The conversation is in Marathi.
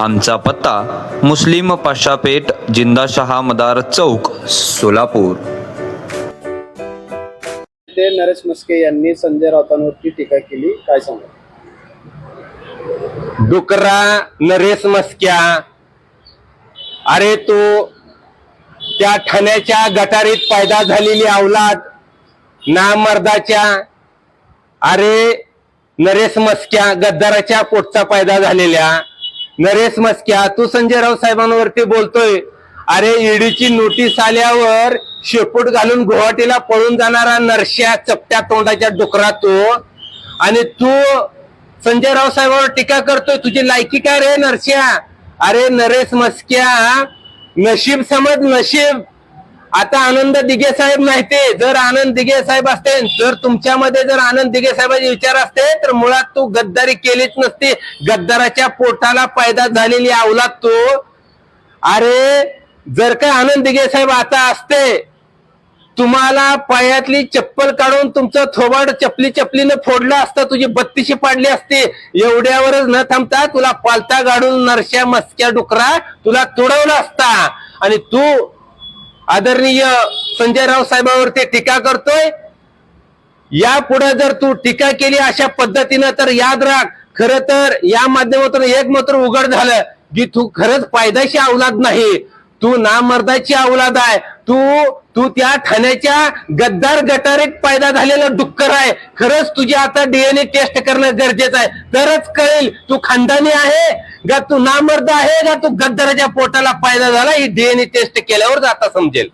आमचा पत्ता मुस्लिम पाशापेठ जिंदाशहा मदार चौक सोलापूर. ते नरेश मस्के यांनी संजय राऊतांवरती टीका केली. काय सांगा? डुकरा नरेश मस्क्या अरे तू त्या ठाण्याच्या गटारीत पैदा झालेली अवलाद नामर्दाच्या अरे नरेश मस्क्या गद्दाराच्या पोटचा पैदा झालेल्या. नरेश मस्क्या तू संजय राऊत साहेबांवरती बोलतोय. अरे ईडीची नोटीस आल्यावर शेपूट घालून गुवाहाटीला पळून जाणारा नरश्या चपट्या तोंडाच्या डुकरा तो. आणि तू संजय राव साहेबांवर टीका करतोय तुझी लायकी काय रे नरश्या? अरे नरेश मस्क्या नशीब समज नशीब. आता आनंद दिघे साहेब नाही ते जर आनंद दिघे साहेब असते जर तुमच्यामध्ये जर आनंद दिघे साहेबांचे विचार असते तर मुळात तू गद्दारी केलीच नसती. गद्दाराच्या पोटाला पैदा झालेली अवलाद तू. अरे जर का आनंद दिघे साहेब आता असते तुम्हाला पायातली चप्पल काढून तुमचं थोबाड चपली चपलीनं फोडलं असतं तुझी बत्तीशी पाडली असती. एवढ्यावरच न थांबता तुला पालता गाडून नरश्या मस्क्या डुकरा तुला तुडवला असता. आणि तू आदरणीय संजय राव साहेबांवरती टीका करतोय. यापुढे जर तू टीका केली अशा पद्धतीनं तर याद राख. खर तर या माध्यमातून एक मात्र उघड झालं की तू खरंच पायदाशी अवलाद नाही. तू नामर्दाची अवलाद आहे. तू तू त्या ठाण्याच्या गद्दार गटारीत पैदा झालेला डुक्कर आहे. खरंच तुझी आता डीएनए टेस्ट करणं गरजेचं आहे. तरच कळेल तू खानदानी आहे का तू नामर्द आहे का तू गद्दाराच्या पोटाला पैदा झाला? ही डीएनए टेस्ट केल्यावर आता समजेल.